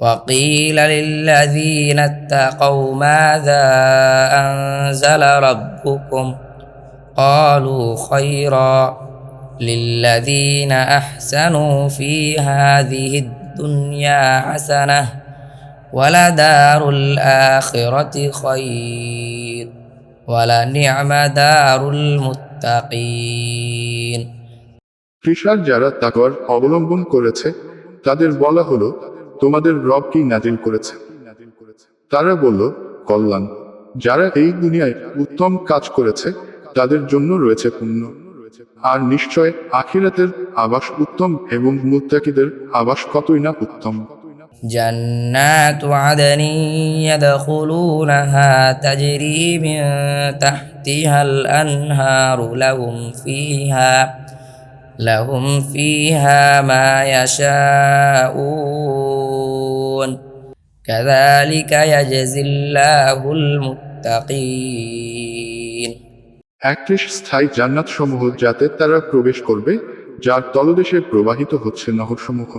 وقيل للذين اتقوا ماذا أنزل ربكم قالوا خيرا للذين أحسنوا في هذه الدنيا حسنة ولدار الآخرة خير ولنعم دار المتقين কৃষার যারা তাকওয়ার অবলম্বন করেছে তাদের বলা হলো তোমাদের রব কি নাজিল করেছে তারা বলল কল্যাণ যারা এই দুনিয়ায় উত্তম কাজ করেছে তাদের জন্য রয়েছে পুণ্য আর নিশ্চয় আখিরাতের আবাস উত্তম এবং মুত্তাকিদের আবাস কতই না উত্তম جنات عدن يدخلونها تجري من تحتها الأنهار لهم فيها لهم فيها ما يشاءون كذلك يجزي الله المتقين একটি স্থায়ী জান্নাত সমূহ যাতে তারা প্রবেশ করবে যার তলদেশে প্রবাহিত হচ্ছে নহরসমূহ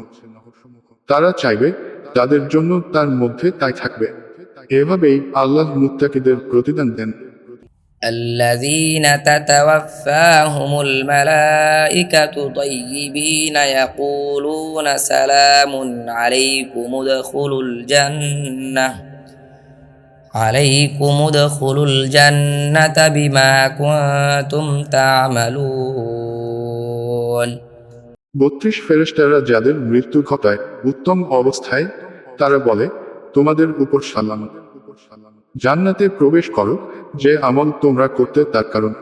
তারা চাইবে তাদের জন্য তার মধ্যে তাই থাকবে এভাবেই আল্লাহ মুত্তাকিদের প্রতিদান দেন الذين تتوفاهم الملائكة طيبين يقولون سلام عليكم ادخلوا الجنة عليكم ادخلوا الجنة بما كنتم تعملون বত্রিশ ফেরেশতারা যাদের মৃত্যু ঘটায় উত্তম অবস্থায় তারা বলে তোমাদের উপর সালাম জান্নাতে প্রবেশ করো যে আমল তোমরা করতে তার কারণ।